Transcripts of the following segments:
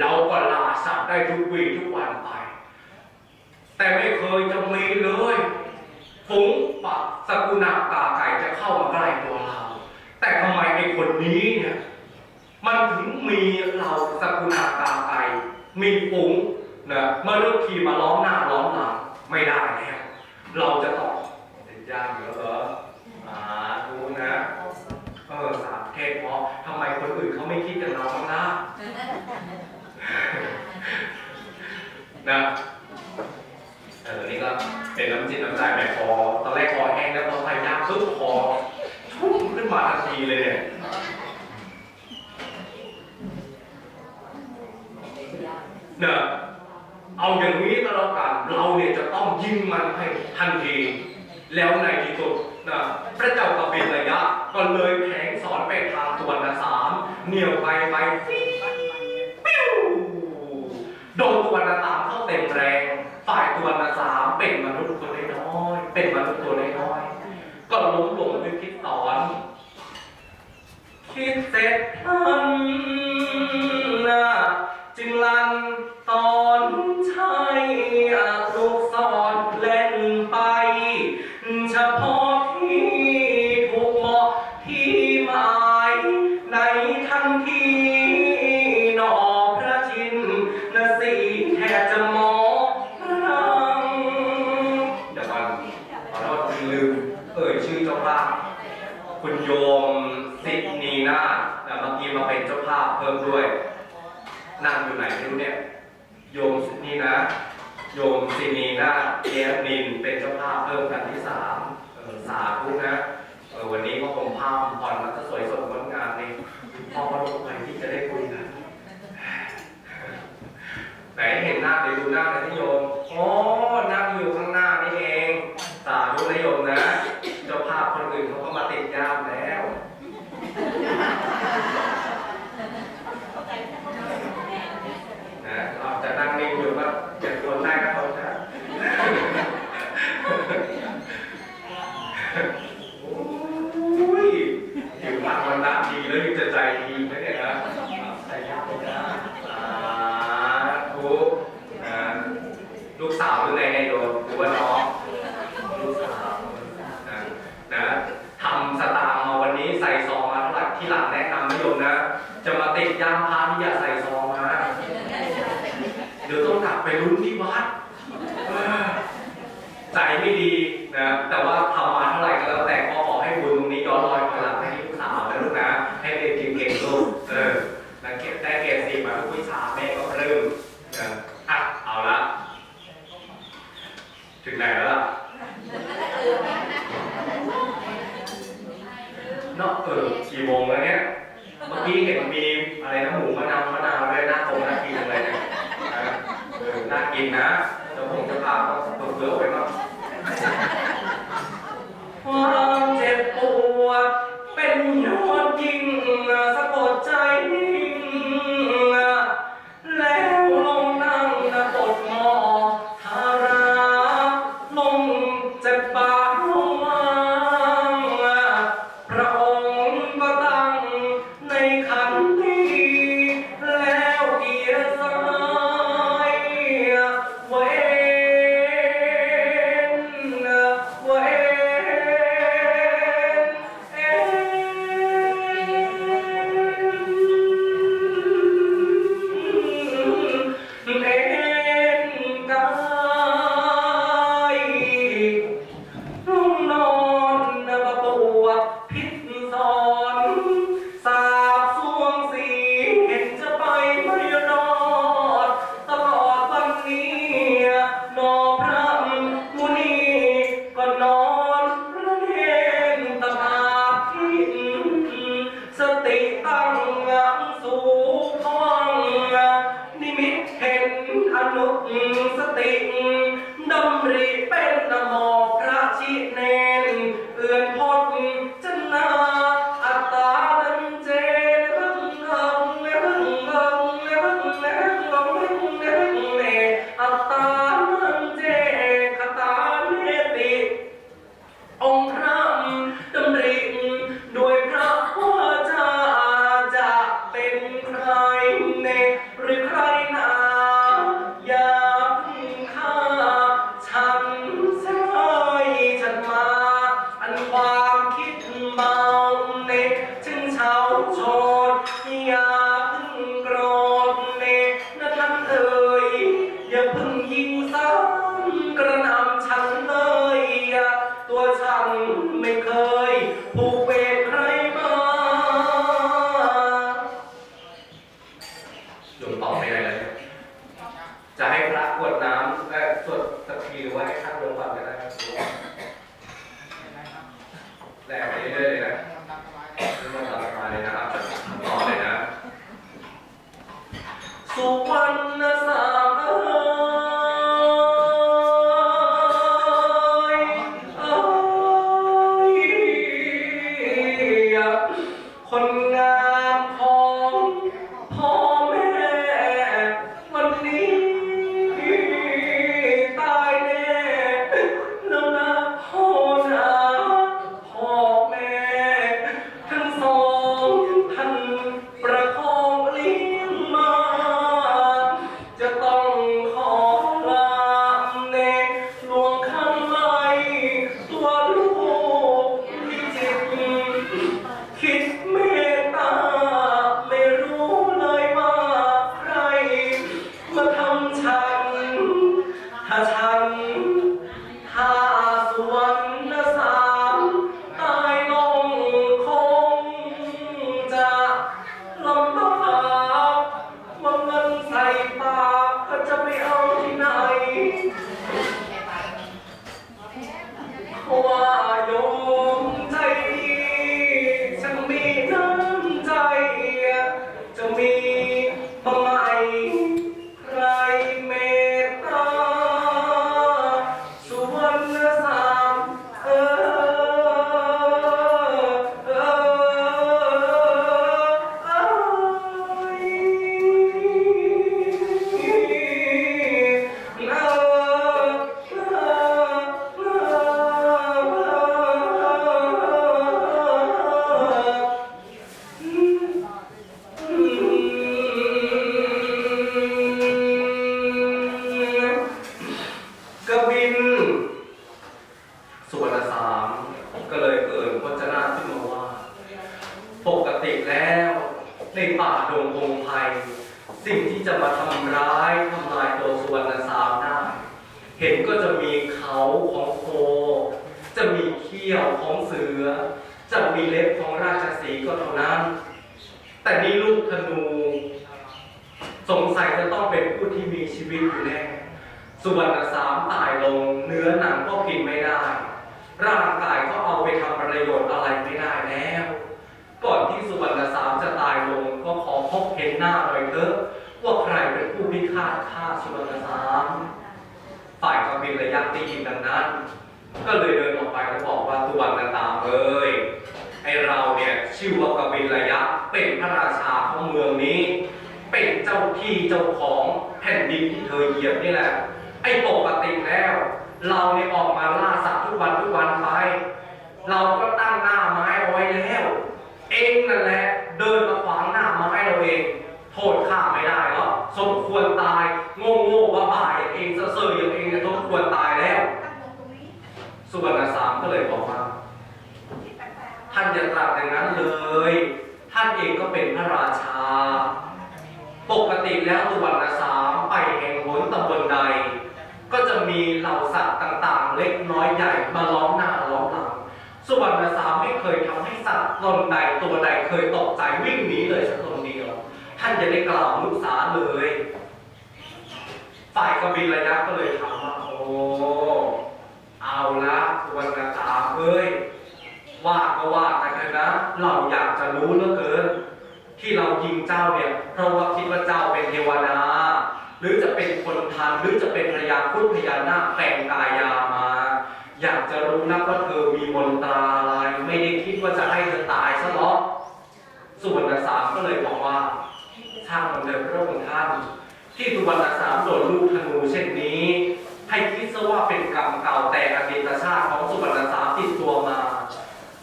เราก็ล่าสัตว์ได้ทุกวีทุกวันไป แต่ไม่เคยจะมีเลยฝูงปักสกุณาตาไก่จะเข้ามาใกล้ตัวเรา แต่ทำไมไอ้คนนี้เนี่ยมันถึงมีเราสกุณาตาไก่มีฝูงนะมาเลือกทีมาล้อมหน้าล้อมหลังไม่ได้แล้วเราจะต้องติดยากอยู่แล้วเหรออ่าดูนะเออสาม เทศเพราะทำไมคนอื่นเขาไม่คิดอย่างเราบ้างนะนะเออนี่ก็เป็นน้ำจิตน้ำใจแบบคอตอนแรกคอแห้งแล้วพอพยายามปึ๊บคอชุ่มขึ้นมาทันทีเลยเนี่ยนะเอาอย่างนี้ก็แล้วกันเราเนี่ยจะต้องยิงมันให้ทันที แล้วในที่สุด นะพระเจ้ากบิลระยะก็เลยแผงสอนไปทางตัวนสามเหนี่ยวไปไปฟิ เอ่ยชื่อเจ้าภาพคุณโยมสิทนีนาแต่เมื่อกี้มาเป็นเจ้าภาพเพิ่มด้วย นั่งอยู่ไหนไม่รู้เนี่ย โยมสินีนะ โยมสินีนาเทียนินเป็นเจ้าภาพเพิ่มกันที่สามสาธุนะวันนี้ก็คงภาพผ่อนมันจะสวยสดงดงามเลยพอพระลูกไปที่จะได้คุยกันไหนเห็นหน้าเดี๋ยวดูหน้าหน่อยที่โยมโอ้นั่งอยู่ข้างหน้านี่เอง สาธุนะโยมนะ เจ้าภาพคนอื่นเขาก็มาติดยามแล้ว นะเราจะนั่งนิ่งอยู่ก็จะควรได้ก็เขาจะโอ้ยอยู่หลังวันน้ำดีแล้วยังจะใจดีไหมเนี่ยนะใจยากเลยนะสาธุนะลูกสาวหรือไงเนี่ยโยมหรือว่าน้อง ลูกสาวนะนะทำสตางค์มาวันนี้ใส่ซองมาเท่าไหร่ที่หลังแนะนำนิยมนะ จะมาติดยามพาที่อย่าใส่ซองมา เดี๋ยวต้องกลับไปลุ้นที่วัดเออใจไม่ดีนะ แต่ว่าทำมาเท่าไหร่ก็แล้วแต่ก็ขอให้บุญตรงนี้ย้อนรอยพลังให้ลูกสาวนะลูกนะ ให้เรียนเก่งๆลูก เออนะเก็บได้เกรดสี่มาทุกวิชาแม่ก็ปลื้มนะอะเอาละ ถึงไหนแล้วล่ะ เนาะเออกี่โมงแล้วเนี่ย เมื่อกี้เห็นมีอะไรนะหมูมะนาวมะนาวด้วยน่าโตน่ากินเลยเนี่ยนะเออน่ากินนะเดี๋ยวผมจะพาเขาตกเลือไปบ้างความเจ็บปวด เ争吵中 เขี้ยวของเสือ จะมีเล็บของราชสีก็เท่านั้น แต่นี่ลูกธนู สงสัยจะต้องเป็นผู้ที่มีชีวิตอยู่แน่สุวรรณสามตายลงเนื้อหนังก็กินไม่ได้ ร่างกายก็เอาไปทำประโยชน์อะไรไม่ได้แล้ว ก่อนที่สุวรรณสามจะตายลงก็ขอพบเห็นหน้าหน่อยเถอะว่าใครเป็นผู้พิฆาตฆ่าสุวรรณสามฝ่ายกบินระยะได้ยินดังนั้น ก็เลยเดิน ไปแล้วบอกว่าสุวรรณตามเอ้ยไอเราเนี่ยชื่อว่ากบินระยะเป็นพระราชาของเมืองนี้ เป็นเจ้าที่เจ้าของแผ่นดินที่เธอเหยียบนี่แหละ ไอ้ปกติแล้ว เราเนี่ยออกมาล่าสัตว์ทุกวันทุกวันไป เราก็ตั้งหน้าไม้เอาไว้แล้ว เองนั่นแหละเดินมาขวางหน้าไม้เราเอง โทษข้าไม่ได้หรอกสมควรตายงงบ้าบ้าๆอย่างเองเซ่อๆอย่างเองเนี่ยสมควรตายแล้ว สุวรรณสามก็เลยบอกว่า ท่านอย่าตรัสอย่างนั้นเลย ท่านเองก็เป็นพระราชา ปกติแล้วสุวรรณสามไปแห่งหนตำบลใด ก็จะมีเหล่าสัตว์ต่างๆ เล็กน้อยใหญ่มาล้อมหน้าล้อมหลัง สุวรรณสามไม่เคยทำให้ สัตว์ตนใดตัวใดเคยตกใจวิ่งหนีเลยสักตัวเดียว ท่านจะได้กล่าวมุสาเลย ฝ่ายกบินระยะก็เลยถามว่า โอ้ เอาละสุวรรณสาเอ้ย ว่าก็ว่ากันเถอะนะ เราอยากจะรู้เหลือเกิน ที่เรายิงเจ้าเนี่ย เพราะว่าคิดว่าเจ้าเป็นเทวดาหรือจะเป็นคนทันหรือจะเป็นพญาครุฑพญานาคแปลงกาย รู้นักว่าเธอมีมนตราอะไรไม่ได้คิดว่าจะให้เธอตายซะหรอกสุวรรณสามก็เลยบอกว่าช่างมันเดินพระองค์ท่านที่สุวรรณสามโดนลูกธนูเช่นนี้ ให้คิดซะว่าเป็นกรรมเก่าแต่อดีตชาติของสุวรรณสามติดตัวมา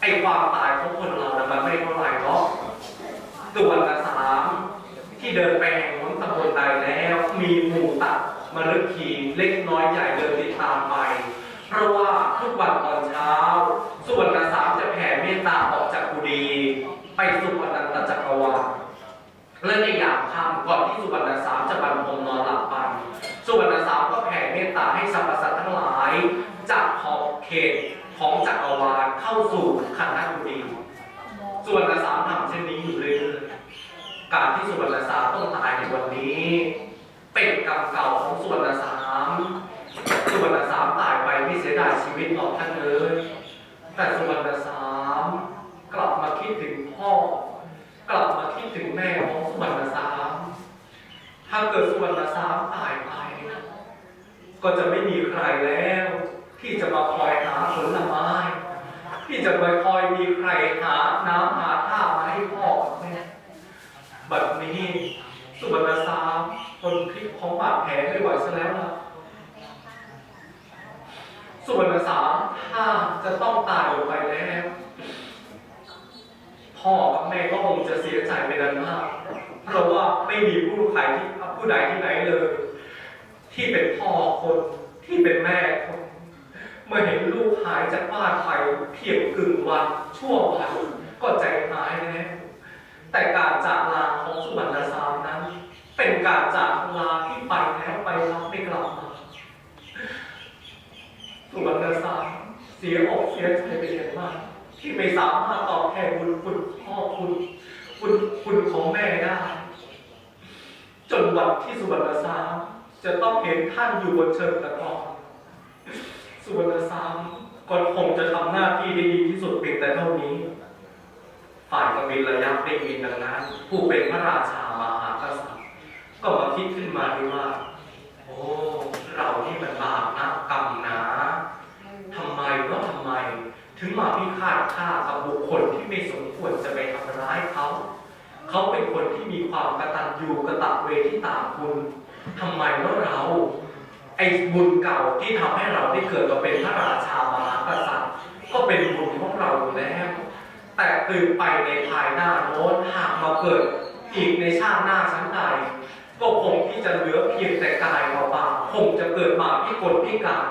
ไอ้ความตายของคนเรานะมันไม่เท่าไหร่หรอกสุวรรณสามที่เดินไปแห่งหนตำบลใดแล้ว มีหมู่ตัดมฤคีเล็กน้อยใหญ่เดินติดตามไป ราะว่าทุกวันตอนเช้าสุวรรณสามจะแผ่เมตตาออกจากกุฏิไปสู่อนันตจักรวาลและในยามค่ำก่อนที่สุวรรณสามจะบรรพมนอนหลับไปสุวรรณสามก็แผ่เมตตาให้สรรพสัตว์ทั้งหลาย จากขอบเขตของจักรวาลเข้าสู่คันธกุฎีสุวรรณสามทำเช่นนี้อยู่เรื่อยๆการที่สุวรรณสามต้องตายในวันนี้ เป็นกรรมเก่าของสุวรรณสาม สุวรรณสามตายไปไม่เสียดายชีวิตหรอกท่านเอ๋ยแต่สุวรรณสามกลับมาคิดถึงพ่อ กลับมาคิดถึงแม่ของสุวรรณสามถ้าเกิดสุวรรณสามตายไป ก็จะไม่มีใครแล้ว ที่จะมาคอยหาผลไม้ที่จะมาคอยมีใครหาน้ำหาท่ามาให้พ่อกับแม่บัดนี้สุวรรณสามคนพลิกของบาดแผลไม่ไหวซะแล้วล่ะ สุวรรณสามถ้าจะต้องตายลงไปแล้ว พ่อกับแม่ก็คงจะเสียใจเป็นอันมาก เพราะว่าไม่มีผู้ใครที่ผู้ใดที่ไหนเลย ที่เป็นพ่อคนที่เป็นแม่คนเมื่อเห็นลูกหายจากบ้านไปเพียงกึ่งวันชั่ววันก็ใจหายแล้วแต่การจากลาของสุวรรณสามนั้น เป็นการจากลาที่ไปแล้วไปรับไม่กลับมาสุวรรณสาม เสียอกเสียใจเป็นอย่างมาก ที่ไม่สามารถตอบแทนบุญคุณพ่อคุณคุณคุณของแม่ได้ จนวันที่สุวรรณสามจะต้องเห็นท่านอยู่บนเชิงตะกอนสุวรรณสามก็คงจะทำหน้าที่ได้ดีที่สุดเพียงแต่เท่านี้ ฝ่ายกบินระยับได้ยินดังนั้น ผู้เป็นพระราชามหากษัตริย์ก็มาคิดขึ้นมาดีว่า โอ้ เรานี่มันบาปนะกรรมหนาทำไมว่าทำไม ถึงมาพิ ฆ่ากับบุคคลที่ไม่สมควรจะไปทำร้ายเขาเขาเป็นคนที่มีความกระตัญญูกระตเวทิตาคุณทำไมว่าเรา ไอ้บุญเก่าที่ทำให้เราได้เกิดมาเป็นพระราชามหากษัตริย์ ก็เป็นบุญของเราอยู่แล้ว แต่ตื่นไปในภายหน้าโน้นหากมาเกิดอีกในชาติหน้าชั้นใดก็คงที่จะเหลือเพียงแต่กายเบาๆคงจะเกิดมาพิกลพิการ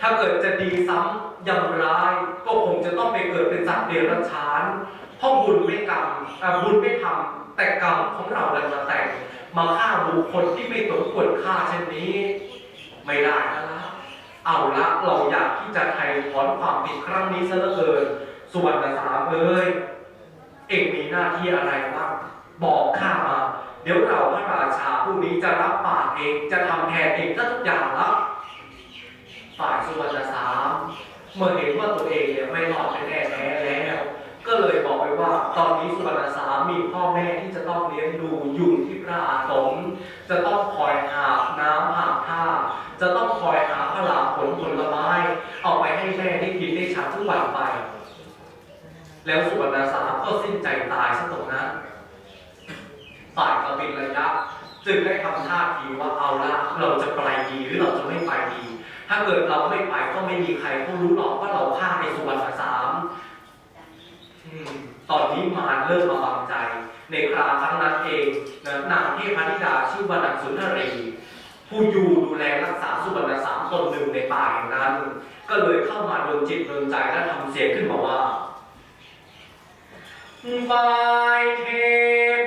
ถ้าเกิดจะดีซ้ำยังร้ายก็คงจะต้องไปเกิดเป็นสัตว์เดรัจฉาน เพราะบุญไม่กรรมบุญไม่ทำแต่กรรมของเราดันมาแต่งมาฆ่าบุคคลที่ไม่สมควรฆ่าเช่นนี้ ไม่ได้แล้วละเอาละเราอยากที่จะไถ่ถอนความผิดครั้งนี้ซะเหลือเกินสุวรรณสามเอ้ยเองมีหน้าที่อะไรบ้างบอกข้ามาเดี๋ยวเราพระราชาผู้นี้จะรับปากเองจะทำแทนเองทุกอย่างล้วฝ่ายสุวรรณสาม เมื่อเห็นว่าตัวเองเนี่ยไม่รอดแน่แท้แล้ว ก็เลยบอกไปว่า ตอนนี้สุวรรณสามมีพ่อแม่ที่จะต้องเลี้ยงดูอยู่ที่พระอาสมจะต้องคอยหาบน้ำหาบท่าจะต้องคอยหาพลาผลผลไม้เอาไปให้แม่ได้กินได้ฉันทุกวันไป แล้วสุวรรณสามก็สิ้นใจตายซะตรงนั้นฝ่ายกบินระยะ จึงได้ทำท่าทีว่าเอาละเราจะไปดีหรือเราจะไม่ไปดี ถ้าเกิดเราไม่ไปก็ไม่มีใครเขารู้หรอกว่าเราฆ่าในสุวรรณสามตอนนี้มารเริ่มมาบังใจ ในคราครั้งนั้นเองนะนางเทพธิดาชื่อว่านางสุนทรีผู้อยู่ดูแลรักษาสุวรรณสามตนหนึ่งในป่าแห่งนั้น ก็เลยเข้ามาโดนจิตโดนใจและทำเสียงขึ้นมาว่าฝ่ายเทพ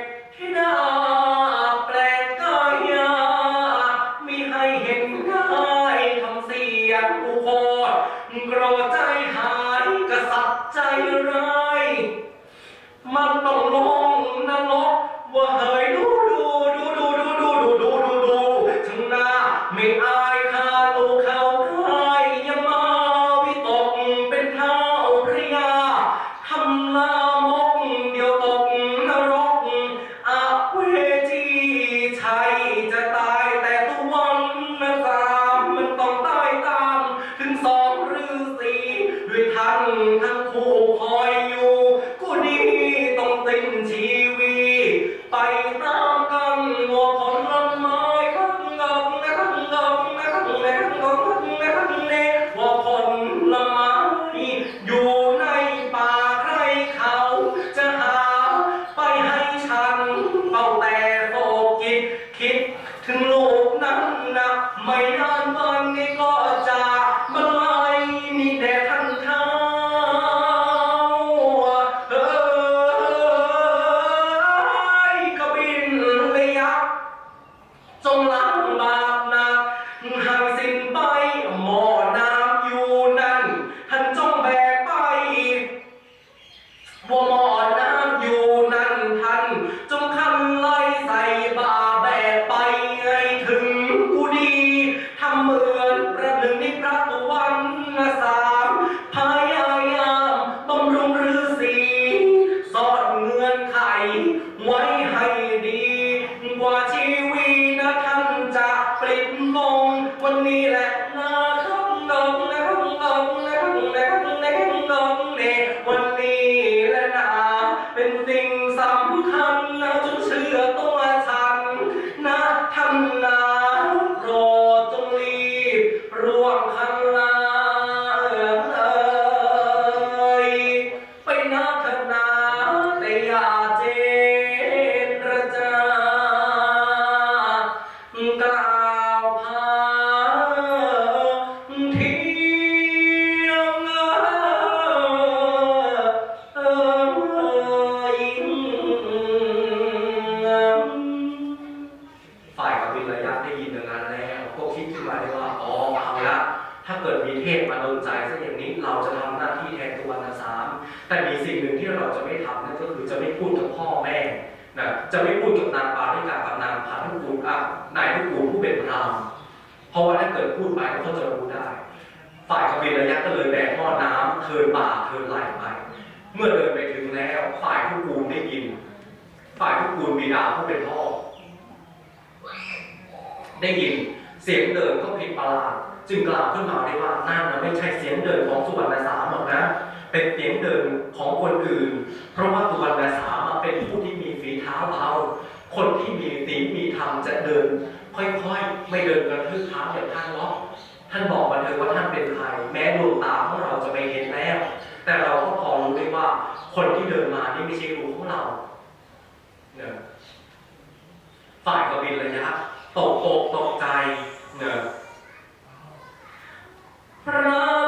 แต่มีสิ่งหนึ่งที่เราจะไม่ทำนั่นก็คือจะไม่พูดกับพ่อแม่นะจะไม่พูดกับนางปาริกากับนางพาทุกูลอะนายทุกูลผู้เป็นพรามเพราะว่าถ้าเกิดพูดไปเขาจะรู้ได้ ฝ่ายกบิลยักษ์ก็เลยแบกหม้อน้ำเทินบ่าเทินไหลไป เมื่อเดินไปถึงแล้ว ฝ่ายทุกูลได้ยิน ฝ่ายทุกูลบิดาผู้เป็นพ่อ ได้ยินเสียงเดินก็ผิดประหลาดจึงกล่าวขึ้นมาได้ว่านั่นนะไม่ใช่เสียงเดินของสุวรรณสามหรอกนะ เป็นเสียงเดินของคนอื่น เพราะว่าสุวรรณสามอะเป็นผู้ที่มีฝีเท้าเบาคนที่มีศีลมีธรรมจะเดิน ค่อยๆ ไม่เดินกระทืบเท้าอย่างท่านหรอกท่านบอกมาเถอะว่าท่านเป็นใคร แม้ดวงตาของเราจะไม่เห็นแล้ว แต่เราก็พอรู้ได้ว่า คนที่เดินมานี่ไม่ใช่รู้ของเราเนี่ยฝ่ายกบินระยะตกอกตกใจเนอะพระ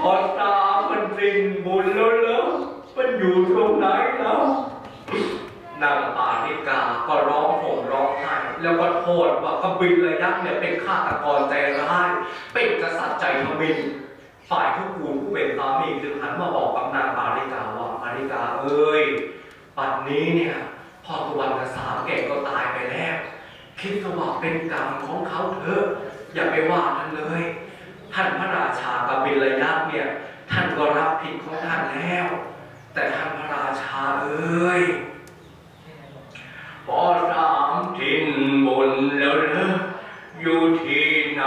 พอตามันสิ้นบุญแล้วเหรอมันอยู่ตรงไหนแล้วนางปาริกาก็ร้องห่มร้องไห้แล้วก็โทษว่ากบิลระยักษ์เนี่ยเป็นฆาตกรใจร้าย เป็นกษัตริย์ใจทมินฝ่ายทุกคูลผู้เป็นสามีจึงหันมาบอกกับนางปาริกาว่าปาริกาเอ้ยปัดนี้เนี่ยพ่อตะวันกสามแก่ก็ตายไปแล้ว คิดว่าเป็นกรรมของเขาเถอะ อย่าไปว่าท่านเลย ท่านพระราชากบิลยักษ์เนี่ย ท่านก็รับผิดของท่านแล้ว แต่ท่านพระราชาเอ้ยพอสามทินบนแล้วเนอะอยู่ที่ไหน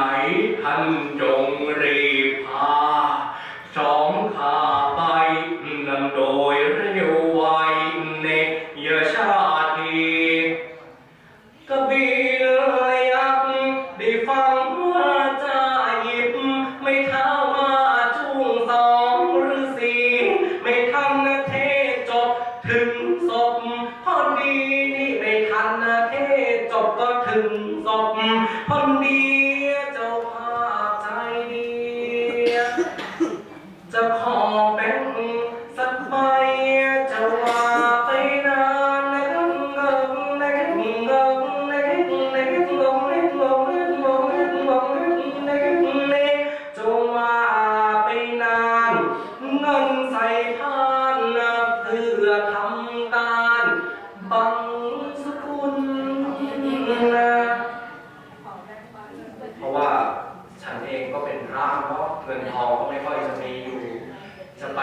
ท่านจงรีพาสองขาไปนำโดยเร็วไวในยชาติกบิ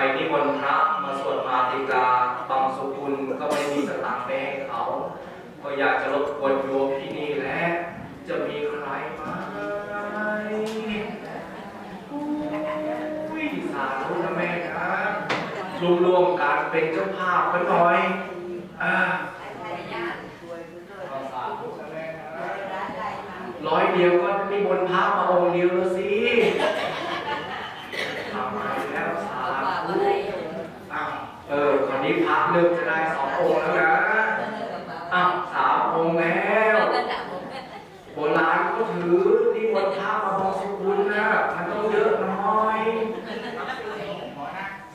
ไปนิมนต์พระมาสวดมาติกาบางสุกุลก็ไม่มีสตางค์ไปให้เขา ก็อยากจะรบกวนโยมที่นี่แหละจะมีใครไหมวิสาธุนะแม่นะรวมรวมกันเป็นเจ้าภาพกันหน่อยอ่าร้อยเดียวก็มีบนพระมาองค์เดียวแล้วสิ นี้พระเลือกจะได้สององแล้วนะอ้าวสามองแล้วโบราณก็ถือนิมนต์พระมาบองสกุนนะมันต้องเยอะน้อย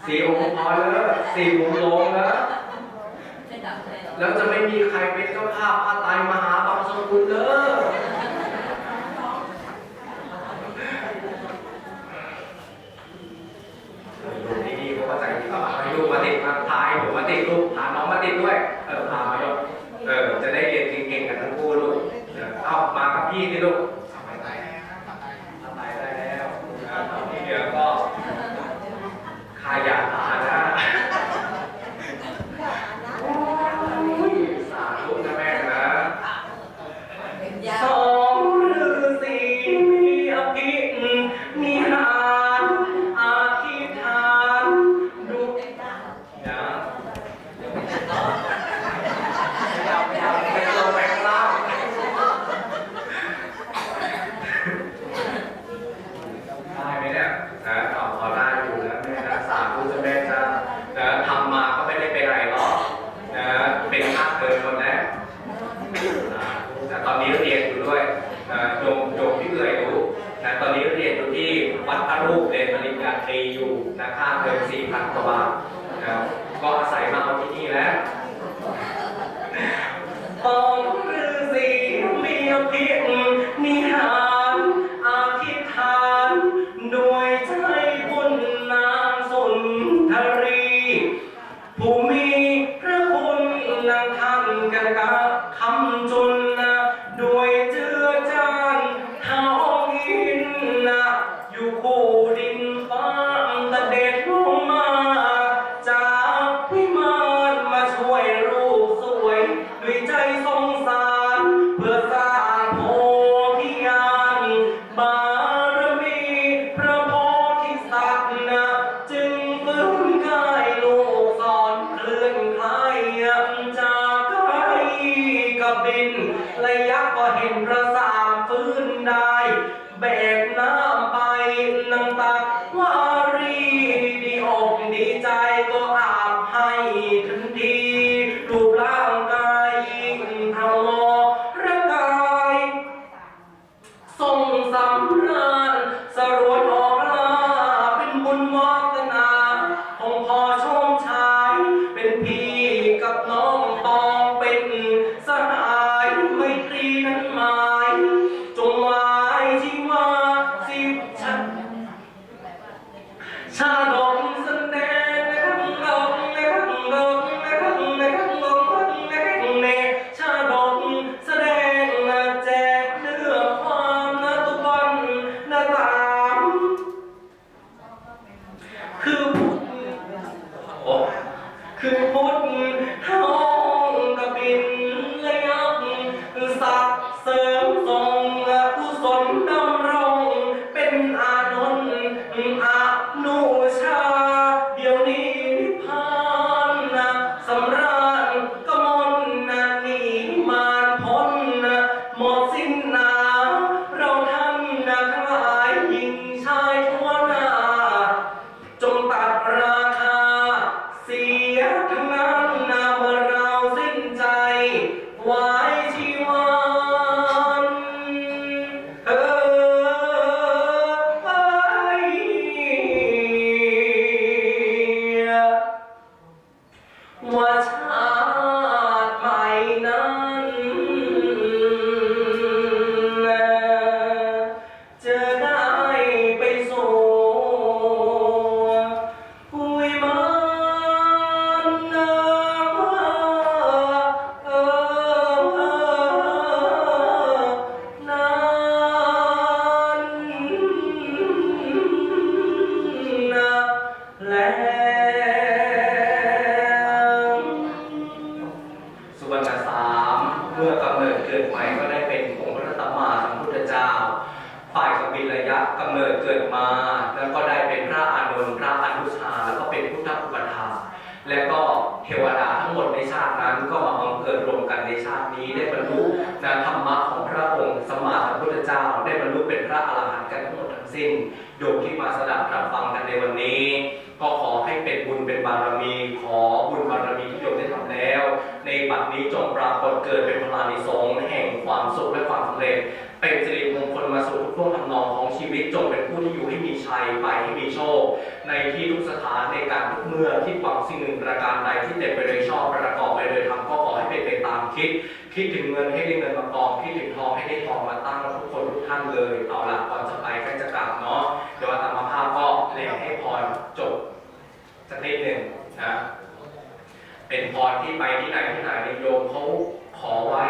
สี่องพอแล้วสี่องลงแล้วแล้วจะไม่มีใครเป็นเจ้าภาพพาะไตมหาบางสกุนเลยาทั้งหมดในชาตินั้นก็มาบังเกิดรวมกันในชาตินี้ได้บรรลุนะธรรมะของพระองค์สมมาสัมพุทธเจ้า ได้บรรลุเป็นพระอรหันต์กันทั้งหมดทั้งสิ้นโยมที่มาสดับรับฟังกันในวันนี้ ก็ขอให้เป็นบุญเป็นบารมี ขอบุญบารมีที่โยมได้ทำแล้ว ในบัดนี้จงปรากฏเกิดเป็นพลานิสงแห่งความสุขและความสำเร็จเป็นสิ ท่วงทำนองของชีวิตจงเป็นผู้ที่อยู่ให้มีชัยไปให้มีโชค ในที่ทุกสถานในการทุกเมื่อที่หวังสิ่งหนึ่งประการใดที่เต็มไปด้วยชอบประกอบไปด้วยธรรมก็ขอให้เป็นไปตามคิด คิดถึงเงินให้ได้เงินมากองคิดถึงทองให้ได้ทองมาตั้งทุกคนทุกท่านเลยเอาละก่อนจะไปใกล้จะกลับเนาะเดี๋ยวอาตมาภาพก็เล่นให้พรจบสักนิดหนึ่งนะเป็นพรที่ไปที่ไหนที่ไหนนิยมเขาขอไว้